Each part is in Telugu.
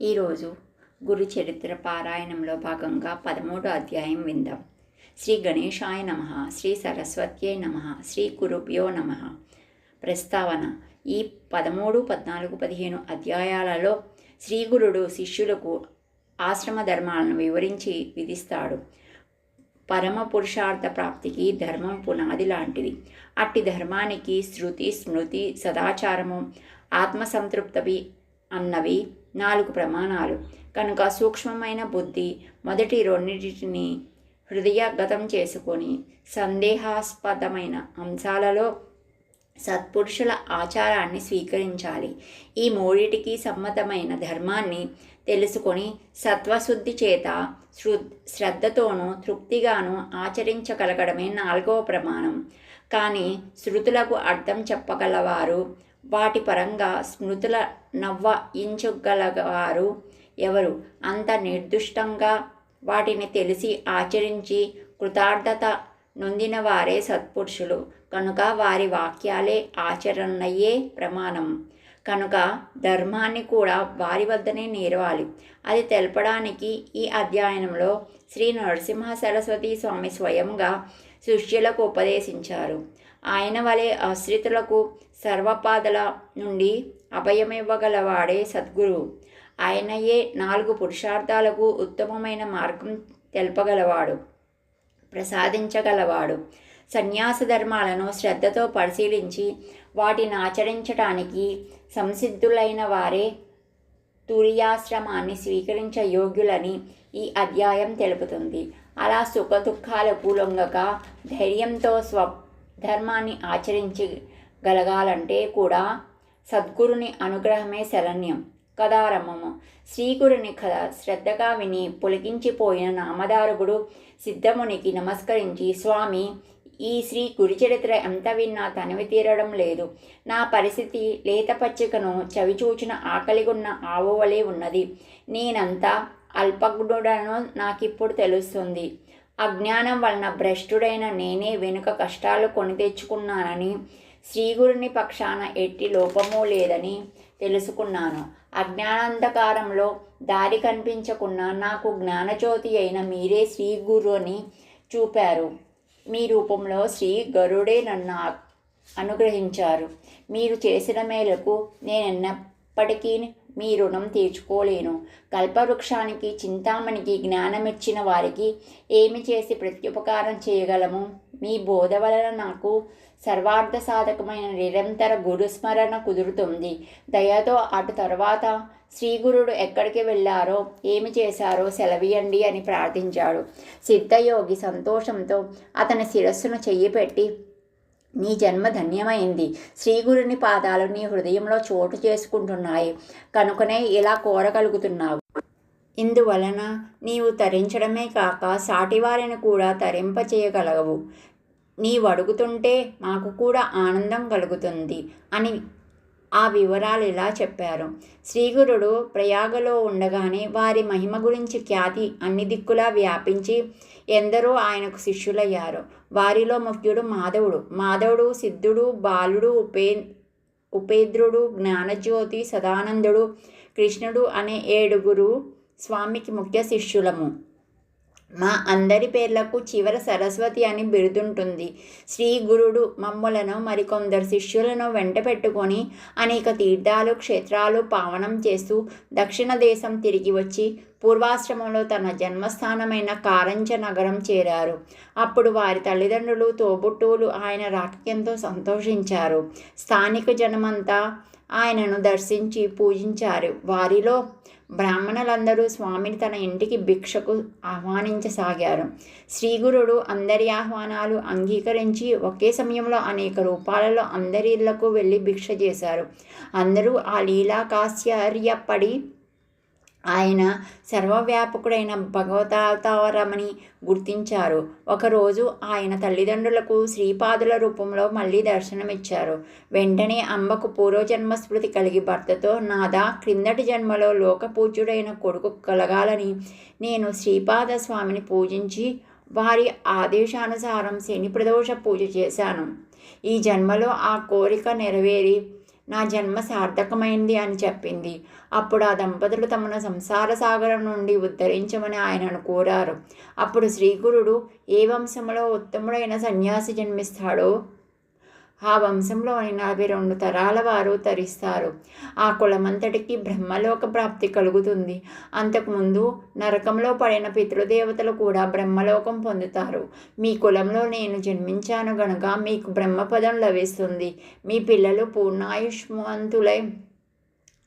ఈరోజు గురు చరిత్ర పారాయణంలో భాగంగా పదమూడో అధ్యాయం విందాం. శ్రీ గణేశాయ నమ శ్రీ సరస్వత్యై నమ శ్రీ కురుభ్యో నమ. ప్రస్తావన ఈ పదమూడు పద్నాలుగు పదిహేను అధ్యాయాలలో శ్రీ గురుడు శిష్యులకు ఆశ్రమ ధర్మాలను వివరించి విధిస్తాడు. పరమ పురుషార్థ ప్రాప్తికి ధర్మం పునాది లాంటిది. అట్టి ధర్మానికి శృతి స్మృతి సదాచారము ఆత్మసంతృప్తవి అన్నవి నాలుగు ప్రమాణాలు. కనుక సూక్ష్మమైన బుద్ధి మొదటి రెండింటిని హృదయగతం చేసుకొని సందేహాస్పదమైన అంశాలలో సత్పురుషుల ఆచారాన్ని స్వీకరించాలి. ఈ మూడిటికి సమ్మతమైన ధర్మాన్ని తెలుసుకొని సత్వశుద్ధి చేత శృ శ్రద్ధతోనూ తృప్తిగాను ఆచరించగలగడమే నాలుగవ ప్రమాణం. కానీ శృతులకు అర్థం చెప్పగలవారు వాటి పరంగా స్మృతుల నవ్వయించగలవారు ఎవరు? అంత నిర్దుష్టంగా వాటిని తెలిసి ఆచరించి కృతార్థత నొందిన వారే సత్పురుషులు. కనుక వారి వాక్యాలే ఆచరణయ్యే ప్రమాణం. కనుక ధర్మాన్ని కూడా వారి వద్దనే నేరవాలి. అది తెలపడానికి ఈ అధ్యయనంలో శ్రీ నరసింహ సరస్వతి స్వామి స్వయంగా శిష్యులకు ఉపదేశించారు. ఆయన వలె ఆశ్రితులకు సర్వపాదల నుండి అభయమివ్వగలవాడే సద్గురు. ఆయనయే నాలుగు పురుషార్థాలకు ఉత్తమమైన మార్గం తెలపగలవాడు ప్రసాదించగలవాడు. సన్యాస ధర్మాలను శ్రద్ధతో పరిశీలించి వాటిని ఆచరించటానికి సంసిద్ధులైన వారే తురియాశ్రమాన్ని స్వీకరించ యోగ్యులని ఈ అధ్యాయం తెలుపుతుంది. అలా సుఖ దుఃఖాలకు లొంగక ధైర్యంతో స్వ ధర్మాన్ని ఆచరించి గలగాలంటే కూడా సద్గురుని అనుగ్రహమే శరణ్యం. కథారంభము. శ్రీగురుని కథ శ్రద్ధగా విని పొలిగించిపోయిన నామదారుగుడు సిద్ధమునికి నమస్కరించి స్వామి ఈ శ్రీ గురుచరిత్ర ఎంత విన్నా తనివి తీరడం లేదు. నా పరిస్థితి లేత పచ్చికను చవిచూచిన ఆకలిగున్న ఆవువలే ఉన్నది. నేనంతా అల్పజ్ఞుడను నాకిప్పుడు తెలుస్తుంది. అజ్ఞానం వలన భ్రష్టుడైన నేనే వెనుక కష్టాలు కొని తెచ్చుకున్నానని శ్రీగురుని పక్షాన ఎట్టి లోపము లేదని తెలుసుకున్నాను. అజ్ఞానాంధకారంలో దారి కనిపించకుండా నాకు జ్ఞానజ్యోతి అయిన మీరే శ్రీ గురు అని చూపారు. మీ రూపంలో శ్రీ గరుడే నన్ను అనుగ్రహించారు. మీరు చేసిన మేలకు నేను ఎన్నప్పటికీ మీ రుణం తీర్చుకోలేను. కల్పవృక్షానికి చింతామణికి జ్ఞానమిచ్చిన వారికి ఏమి చేసి ప్రత్యుపకారం చేయగలము? మీ బోధ వలన నాకు సర్వార్థ సాధకమైన నిరంతర గురుస్మరణ కుదురుతుంది. దయతో అటు తర్వాత శ్రీగురుడు ఎక్కడికి వెళ్ళారో ఏమి చేశారో సెలవియండి అని ప్రార్థించాడు. సిద్ధయోగి సంతోషంతో అతని శిరస్సును చెయ్యి పెట్టి నీ జన్మ ధన్యమైంది. శ్రీగురుని పాదాలు నీ హృదయంలో చోటు చేసుకుంటున్నాయి. కనుకనే ఇలా కోరగలుగుతున్నావు. ఇందువలన నీవు తరించడమే కాక సాటివారిని కూడా తరింపచేయగలగవు నీవు అడుగుతుంటే మాకు కూడా ఆనందం కలుగుతుంది అని ఆ వివరాలు ఇలా చెప్పారు. శ్రీగురుడు ప్రయాగలో ఉండగానే వారి మహిమ గురించి ఖ్యాతి అన్ని దిక్కులా వ్యాపించి ఎందరో ఆయనకు శిష్యులయ్యారు. వారిలో ముఖ్యుడు మాధవుడు. మాధవుడు సిద్ధుడు బాలుడు ఉపే ఉపేంద్రుడు జ్ఞానజ్యోతి సదానందుడు కృష్ణుడు అనే ఏడుగురు స్వామికి ముఖ్య శిష్యులము. మా అందరి పేర్లకు చివర సరస్వతి అని బిరుదుంటుంది. శ్రీ గురుడు మమ్ములను మరికొందరు శిష్యులను వెంట పెట్టుకొని అనేక తీర్థాలు క్షేత్రాలు పావనం చేస్తూ దక్షిణ దేశం తిరిగి వచ్చి పూర్వాశ్రమంలో తన జన్మస్థానమైన కారంచ నగరం చేరారు. అప్పుడు వారి తల్లిదండ్రులు తోబుట్టువులు ఆయన రాకెంతో సంతోషించారు. స్థానిక జనమంతా ఆయనను దర్శించి పూజించారు. వారిలో బ్రాహ్మణులందరూ స్వామిని తన ఇంటికి భిక్షకు ఆహ్వానించసాగారు. శ్రీగురుడు అందరి ఆహ్వానాలు అంగీకరించి ఒకే సమయంలో అనేక రూపాలలో అందరి ఇళ్ళకు వెళ్ళి భిక్ష చేశారు. అందరూ ఆ లీలాకాశ్చర్యపడి ఆయన సర్వవ్యాపకుడైన భగవతావతారమని గుర్తించారు. ఒకరోజు ఆయన తల్లిదండ్రులకు శ్రీపాదుల రూపంలో మళ్ళీ దర్శనమిచ్చారు. వెంటనే అంబకు పూర్వజన్మ స్మృతి కలిగి భర్తతో నాదా క్రిందటి జన్మలో లోకపూజ్యుడైన కొడుకు కలగాలని నేను శ్రీపాద స్వామిని పూజించి వారి ఆదేశానుసారం శని ప్రదోష పూజ చేశాను. ఈ జన్మలో ఆ కోరిక నెరవేరి నా జన్మ సార్థకమైంది అని చెప్పింది. అప్పుడు ఆ దంపతులు తమను సంసార సాగరం నుండి ఉద్ధరించమని ఆయనను కోరారు. అప్పుడు శ్రీగురుడు ఏ వంశంలో ఉత్తముడైన సన్యాసి జన్మిస్తాడో ఆ వంశంలోని నలభై రెండు తరాల వారు తరిస్తారు ఆ కులమంతటికి బ్రహ్మలోక ప్రాప్తి కలుగుతుంది. అంతకుముందు నరకంలో పడిన పితృదేవతలు కూడా బ్రహ్మలోకం పొందుతారు. మీ కులంలో నేను జన్మించాను గనుక మీకు బ్రహ్మపదం లభిస్తుంది. మీ పిల్లలు పూర్ణాయుష్మంతులై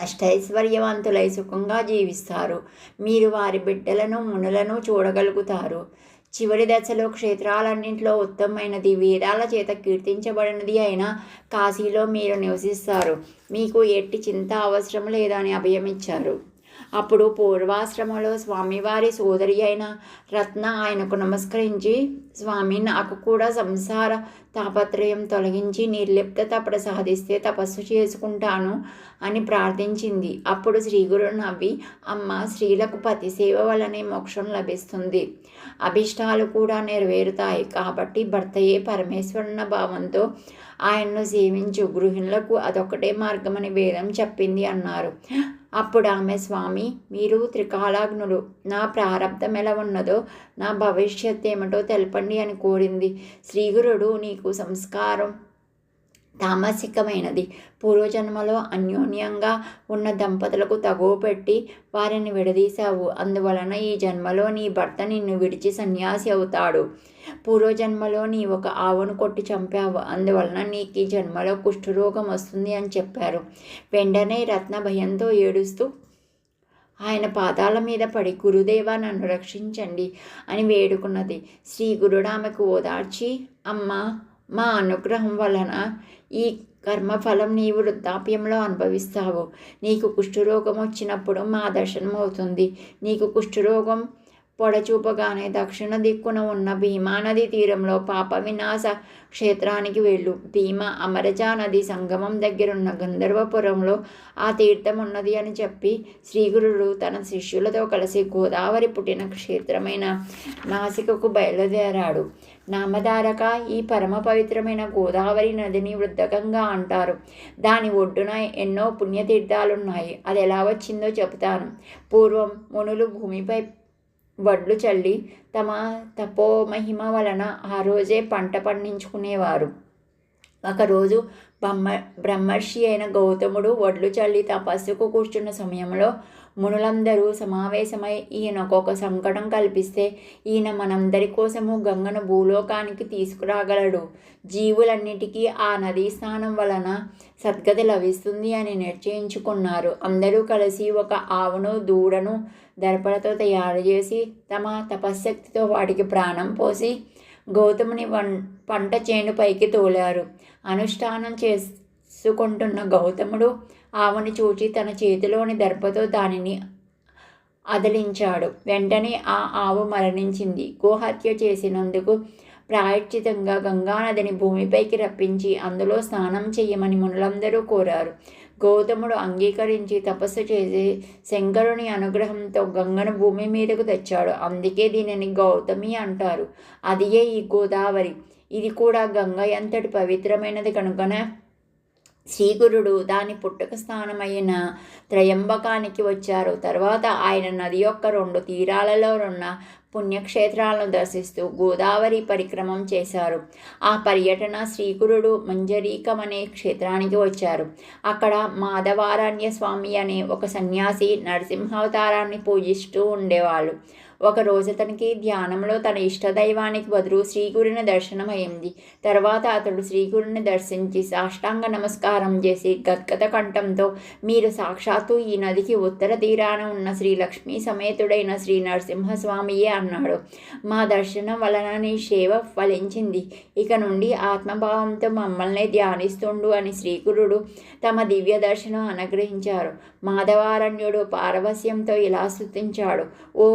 అష్టైశ్వర్యవంతులై సుఖంగా జీవిస్తారు. మీరు వారి బిడ్డలను మునులను చూడగలుగుతారు. చివరి దశలో క్షేత్రాలన్నింటిలో ఉత్తమమైనది వేదాల చేత కీర్తించబడినది అయిన కాశీలో మీరు నివసిస్తారు. మీకు ఎట్టి చింత అవసరం లేదని అభయమిచ్చారు. అప్పుడు పూర్వాశ్రమంలో స్వామివారి సోదరి అయిన రత్న ఆయనకు నమస్కరించి స్వామి నాకు కూడా సంసార తాపత్రయం తొలగించి నిర్లిప్తత ప్రసాదిస్తే తపస్సు చేసుకుంటాను అని ప్రార్థించింది. అప్పుడు శ్రీగురు నవ్వి అమ్మ స్త్రీలకు పతి సేవ వలనే మోక్షం లభిస్తుంది. అభిష్టాలు కూడా నెరవేరుతాయి. కాబట్టి భర్తయే పరమేశ్వరున్న భావంతో ఆయన్ను సేవించు. గృహిణులకు అదొకటే మార్గమని వేదం చెప్పింది అన్నారు. అప్పుడు ఆమె స్వామి మీరు త్రికాలాగ్నులు. నా ప్రారంధం ఎలా ఉన్నదో నా భవిష్యత్ ఏమిటో తెలపండి అని కోరింది. శ్రీగురుడు నీకు సంస్కారం తామసికమైనది. పూర్వజన్మలో అన్యోన్యంగా ఉన్న దంపతులకు తగువ పెట్టి వారిని విడదీశావు. అందువలన ఈ జన్మలో నీ భర్త నిన్ను విడిచి సన్యాసి అవుతాడు. పూర్వజన్మలో నీ ఒక ఆవును కొట్టి చంపావు. అందువలన నీకు ఈ జన్మలో కుష్ఠరోగం వస్తుంది అని చెప్పారు. వెంటనే రత్న భయంతో ఏడుస్తూ ఆయన పాదాల మీద పడి గురుదేవా నన్ను రక్షించండి అని వేడుకున్నది. శ్రీ గురుడు ఆమెకు ఓదార్చి అమ్మ మా అనుగ్రహం వలన ఈ కర్మఫలం నీవు వృద్ధాప్యంలో అనుభవిస్తావు. నీకు కుష్ఠరోగం వచ్చినప్పుడు మా దర్శనం అవుతుంది నీకు కుష్ఠరోగం పొడచూపగానే దక్షిణ దిక్కున ఉన్న భీమానది తీరంలో పాప వినాశ క్షేత్రానికి వెళ్ళు. భీమ అమరజా నది సంగమం దగ్గరున్న గంధర్వపురంలో ఆ తీర్థం ఉన్నది అని చెప్పి శ్రీగురుడు తన శిష్యులతో కలిసి గోదావరి పుట్టిన క్షేత్రమైన నాసికకు బయలుదేరాడు. నామధారక ఈ పరమ పవిత్రమైన గోదావరి నదిని వృద్ధకంగా అంటారు. దాని ఒడ్డున ఎన్నో పుణ్యతీర్థాలున్నాయి. అది ఎలా వచ్చిందో చెబుతాను. పూర్వం మునులు భూమిపై వడ్లు చల్లి తమ తపోమహిమ వలన ఆ రోజే పంట పండించుకునేవారు. ఒకరోజు బ్రహ్మ బ్రహ్మర్షి అయిన గౌతముడు వడ్లు చల్లి తపస్సుకు కూర్చున్న సమయంలో మునులందరూ సమావేశమై ఈయనకు ఒక సంకటం కల్పిస్తే ఈయన మనందరి కోసము గంగను భూలోకానికి తీసుకురాగలడు. జీవులన్నిటికీ ఆ నదీ స్నానం వలన సద్గతి లభిస్తుంది అని నిశ్చయించుకున్నారు. అందరూ కలిసి ఒక ఆవును దూడను దర్పలతో తయారు చేసి తమ తపశ్శక్తితో వాటికి ప్రాణం పోసి గౌతముని వన్ పంట చేను పైకి తోలారు. అనుష్ఠానం చేసుకుంటున్న గౌతముడు ఆవుని చూచి తన చేతిలోని దర్భతో దానిని అదిలించాడు. వెంటనే ఆ ఆవు మరణించింది. గోహత్య చేసినందుకు ప్రాయశ్చితంగా గంగానదిని భూమిపైకి రప్పించి అందులో స్నానం చేయమని మునులందరూ కోరారు. గౌతముడు అంగీకరించి తపస్సు చేసి శంకరుని అనుగ్రహంతో గంగను భూమి మీదకు తెచ్చాడు. అందుకే దీనిని గౌతమి అంటారు. అదియే ఈ గోదావరి. ఇది కూడా గంగ ఎంతటి పవిత్రమైనది కనుకనే శ్రీగురుడు దాని పుట్టుక స్థానమైన త్రయంబకానికి వచ్చారు. తర్వాత ఆయన నది యొక్క రెండు తీరాలలో ఉన్న పుణ్యక్షేత్రాలను దర్శిస్తూ గోదావరి పరిక్రమం చేశారు. ఆ పర్యటన శ్రీగురుడు మంజరీకం అనే క్షేత్రానికి వచ్చారు. అక్కడ మాధవారణ్య స్వామి అనే ఒక సన్యాసి నరసింహావతారాన్ని పూజిస్తూ ఉండేవాళ్ళు. ఒక రోజు అతనికి ధ్యానంలో తన ఇష్టదైవానికి బదులు శ్రీగురిని దర్శనమైంది తర్వాత అతడు శ్రీగురిని దర్శించి సాష్టాంగ నమస్కారం చేసి గద్గద కంఠంతో మీరు సాక్షాత్తు ఈ నదికి ఉత్తర తీరాన ఉన్న శ్రీ లక్ష్మీ సమేతుడైన శ్రీ నరసింహస్వామియే అన్నాడు. మా దర్శనం వలన నీ సేవ ఫలించింది. ఇక నుండి ఆత్మభావంతో మమ్మల్ని ధ్యానిస్తుండు అని శ్రీగురుడు తమ దివ్య దర్శనం అనుగ్రహించారు. మాధవారణ్యుడు పారవస్యంతో ఇలా స్థుతించాడు ఓ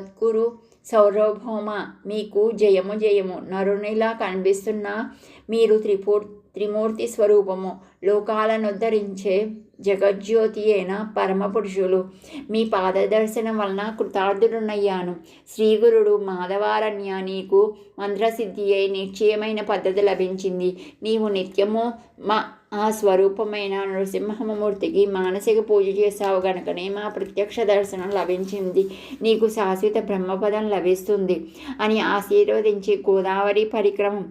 సద్గురు సౌరభౌమ మీకు జయము జయము. నరునిలా కనిపిస్తున్న మీరు త్రిపూర్ త్రిమూర్తి స్వరూపము. లోకాలనుద్ధరించే జగజ్యోతి అయిన పరమపురుషులు. మీ పాదదర్శనం వలన కృతార్థుడునయ్యాను. శ్రీగురుడు మాధవారణ్య నీకు మంత్రసిద్ధి అయి నిశ్చయమైన పద్ధతి లభించింది. నీవు నిత్యము మా ఆ స్వరూపమైన నృసింహమూర్తికి మానసిక పూజ చేశావు గనుకనే మా ప్రత్యక్ష దర్శనం లభించింది. నీకు శాశ్వత బ్రహ్మపదం లభిస్తుంది అని ఆశీర్వదించి గోదావరి పరిక్రమం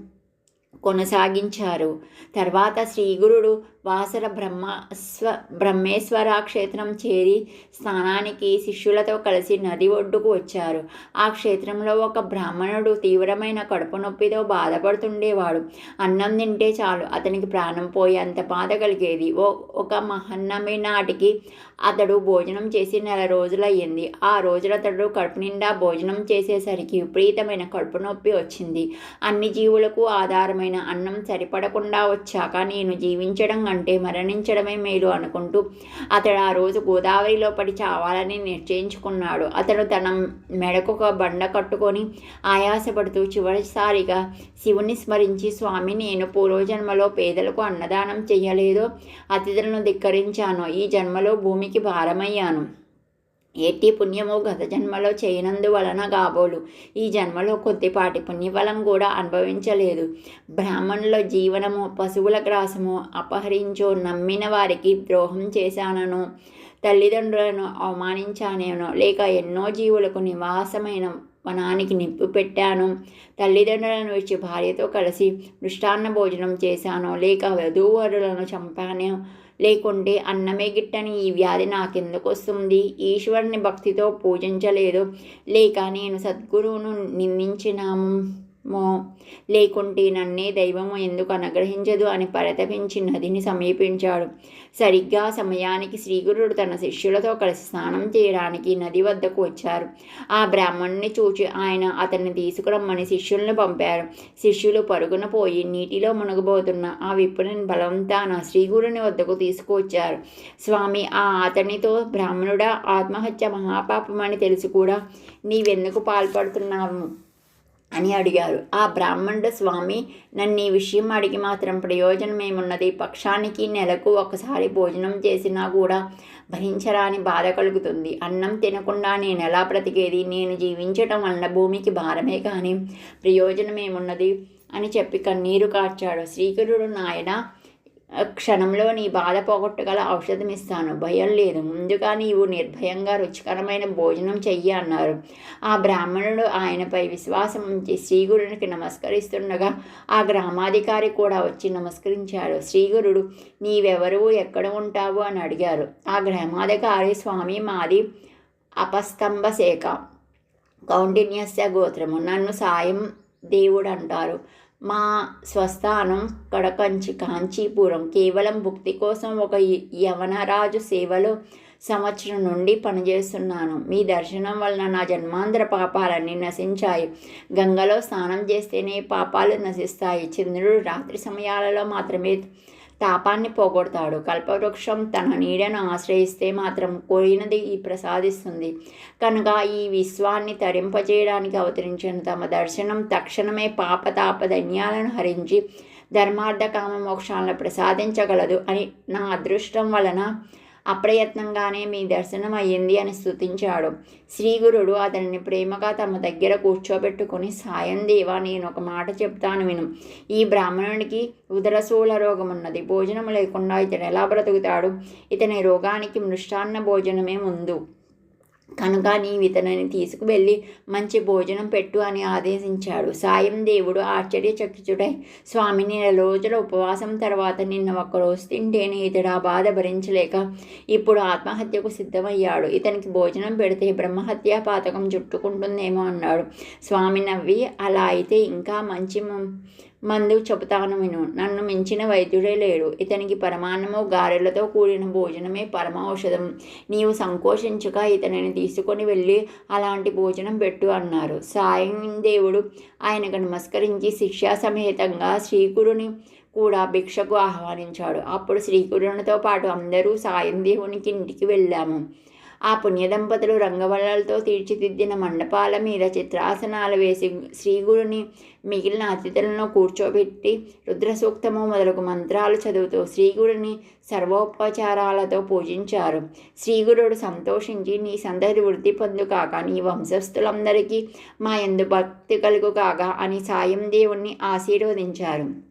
కొనసాగించారు. తర్వాత శ్రీగురుడు వాసర బ్రహ్మస్వ బ్రహ్మేశ్వర క్షేత్రం చేరి స్నానానికి శిష్యులతో కలిసి నది ఒడ్డుకు వచ్చారు. ఆ క్షేత్రంలో ఒక బ్రాహ్మణుడు తీవ్రమైన కడుపు నొప్పితో బాధపడుతుండేవాడు. అన్నం తింటే చాలు అతనికి ప్రాణం పోయేంత బాధ కలిగేది. ఓ ఒక మహన్నమి నాటికి అతడు భోజనం చేసి నెల రోజులయ్యింది. ఆ రోజులు అతడు కడుపు నిండా భోజనం చేసేసరికి విపరీతమైన కడుపు నొప్పి వచ్చింది. అన్ని జీవులకు ఆధారమైన అన్నం సరిపడకుండా వచ్చాక నేను జీవించడం కంటే మరణించడమే మేలు అనుకుంటూ అతడు ఆ రోజు గోదావరిలో పడి చావాలని నిశ్చయించుకున్నాడు. అతడు తన మెడకు ఒక బండ కట్టుకొని ఆయాసపడుతూ చివరిసారిగా శివుని స్మరించి స్వామి నేను పూర్వజన్మలో పేదలకు అన్నదానం చేయలేదో అతిథులను ధిక్కరించాను. ఈ జన్మలో భూమి భూమికి భారమయ్యాను. ఎట్టి పుణ్యము గత జన్మలో చేయనందువలన కాబోలు. ఈ జన్మలో కొద్దిపాటి పుణ్యఫలం కూడా అనుభవించలేదు. బ్రాహ్మణుల జీవనము పశువుల గ్రాసము అపహరించో నమ్మిన వారికి ద్రోహం చేశానను తల్లిదండ్రులను అవమానించానేనో లేక ఎన్నో జీవులకు నివాసమైన వనానికి నిప్పు పెట్టాను తల్లిదండ్రులను విడిచి భార్యతో కలిసి మృష్టాన్న భోజనం చేశాను లేక వధూవరులను చంపాను లేకుంటే అన్నమే గిట్టని ఈ వ్యాధి నాకెందుకు వస్తుంది ఈశ్వరుని భక్తితో పూజించలేదు. లేక నేను సద్గురువును నిందించినాము. మో. లేకుంటే నన్నే దైవము ఎందుకు అనుగ్రహించదు అని పరితపించి నదిని సమీపించాడు. సరిగ్గా సమయానికి శ్రీగురుడు తన శిష్యులతో కలిసి స్నానం చేయడానికి నది వద్దకు వచ్చారు. ఆ బ్రాహ్మణుని చూచి ఆయన అతన్ని తీసుకురమ్మని శిష్యులను పంపారు. శిష్యులు పరుగున పోయి నీటిలో మునగబోతున్న ఆ విప్పుని బలవంతాన శ్రీగురుని వద్దకు తీసుకువచ్చారు. స్వామి ఆ అతనితో బ్రాహ్మణుడా ఆత్మహత్య మహాపాపమని తెలిసి కూడా. నీవెందుకు పాల్పడుతున్నావు? అని అడిగారు. ఆ బ్రాహ్మణుడు స్వామి నన్ను ఈ విషయం అడిగి మాత్రం ప్రయోజనమేమున్నది? పక్షానికి నెలకు ఒకసారి భోజనం చేసినా కూడా భరించరాని బాధ కలుగుతుంది. అన్నం తినకుండా నేను ఎలా బ్రతికేది? నేను జీవించటం వలన భూమికి భారమే కానీ ప్రయోజనమేమున్నది? అని చెప్పి కన్నీరు కార్చాడు. శ్రీకరుడు నాయన క్షణంలో నీ బాధ పోగొట్టగల ఔషధం ఇస్తాను. భయం లేదు. ముందుగా నీవు నిర్భయంగా రుచికరమైన భోజనం చెయ్యి అన్నారు. ఆ బ్రాహ్మణుడు ఆయనపై విశ్వాసం ఉంచి శ్రీగురునికి నమస్కరిస్తుండగా ఆ గ్రామాధికారి కూడా వచ్చి నమస్కరించాడు. శ్రీగురుడు నీవెవరు ఎక్కడ ఉంటావు? అని అడిగారు. ఆ గ్రామాధికారి స్వామి మాది అపస్తంభ శాఖ కౌండిన్యస్య గోత్రము. నన్ను సాయం దేవుడు అంటారు. మా స్వస్థానం కడకంచి కాంచీపురం. కేవలం భుక్తి కోసం ఒక యవనరాజు సేవలో సంవత్సరం నుండి పనిచేస్తున్నాను. మీ దర్శనం వలన నా జన్మాంధ్ర పాపాలన్నీ నశించాయి. గంగలో స్నానం చేస్తేనే పాపాలు నశిస్తాయి. చంద్రుడు రాత్రి సమయాలలో మాత్రమే తాపాన్ని పోగొడతాడు. కల్పవృక్షం తన నీడను ఆశ్రయిస్తే మాత్రం కోరినది ప్రసాదిస్తుంది. కనుక ఈ విశ్వాన్ని తరింపజేయడానికి అవతరించిన తమ దర్శనం తక్షణమే పాపతాప ధన్యాలను హరించి ధర్మార్థ కామ మోక్షాలను ప్రసాదించగలదు అని నా అదృష్టం వలన అప్రయత్నంగానే మీ దర్శనం అయ్యింది అని స్థుతించాడు శ్రీగురుడు అతనిని ప్రేమగా తమ దగ్గర కూర్చోబెట్టుకుని సాయం దేవా నేను ఒక మాట చెప్తాను విను. ఈ బ్రాహ్మణునికి ఉదరశూల రోగం ఉన్నది భోజనం లేకుండా ఇతను ఎలా బ్రతుకుతాడు? ఇతని రోగానికి మృష్టాన్న భోజనమే ముందు. కనుక నీవు ఇతనిని తీసుకువెళ్ళి మంచి భోజనం పెట్టు అని ఆదేశించాడు. సాయం దేవుడు ఆశ్చర్యచకిచుడై స్వామిని నెల రోజుల ఉపవాసం తర్వాత నిన్న ఒక్కరోజు తింటేనే ఇతడు ఆ బాధ భరించలేక ఇప్పుడు ఆత్మహత్యకు సిద్ధమయ్యాడు. ఇతనికి భోజనం పెడితే బ్రహ్మహత్య పాతకం చుట్టుకుంటుందేమో అన్నాడు. స్వామి నవ్వి అలా అయితే ఇంకా మంచి మందు చెబుతాను విను. నన్ను మించిన వైద్యుడే లేడు. ఇతనికి పరమాన్నము గారెలతో కూడిన భోజనమే పరమ ఔషధం నీవు సంకోచించుక ఇతనిని తీసుకొని వెళ్ళి అలాంటి భోజనం పెట్టు అన్నారు. సాయం దేవుడు ఆయనకు నమస్కరించి శిక్షా సమేతంగా శ్రీకురుని కూడా భిక్షకు ఆహ్వానించాడు. అప్పుడు శ్రీకురునితో పాటు అందరూ సాయం దేవునికి ఇంటికి వెళ్ళాము. ఆ పుణ్యదంపతులు రంగవల్లలతో తీర్చిదిద్దిన మండపాల మీద చిత్రాసనాలు వేసి శ్రీగురుని మిగిలిన అతిథులను కూర్చోబెట్టి రుద్రసూక్తము మొదలగు మంత్రాలు చదువుతూ శ్రీగురుని సర్వోపచారాలతో పూజించారు. శ్రీగురుడు సంతోషించి నీ సందడి వృద్ధి పొందు కాక నీ వంశస్థులందరికీ మా ఎందు భక్తి కలుగు అని సాయం దేవుణ్ణి ఆశీర్వదించారు.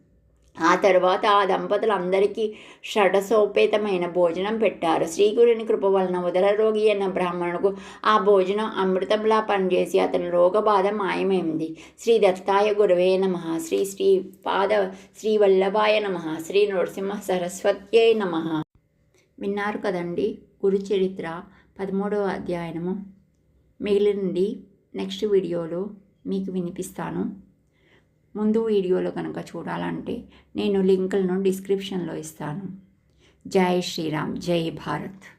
ఆ తర్వాత ఆ దంపతులు అందరికీ షడసోపేతమైన భోజనం పెట్టారు. శ్రీగురుని కృప వలన ఉదర రోగి అయిన బ్రాహ్మణుకు ఆ భోజనం అమృతంలా పనిచేసి అతని రోగబాధ మాయమైంది. శ్రీ దత్తాయ గురవే నమ. శ్రీ శ్రీ పాద శ్రీ వల్లభాయ నమ. శ్రీ నరసింహ సరస్వత్యై నమ. విన్నారు కదండి గురు చరిత్ర పదమూడవ అధ్యాయము. మిగిలినది నెక్స్ట్ వీడియోలో మీకు వినిపిస్తాను. ముందు వీడియోలో కనుక చూడాలంటే నేను లింకులను డిస్క్రిప్షన్లో ఇస్తాను. జై శ్రీరామ్ జై భారత్.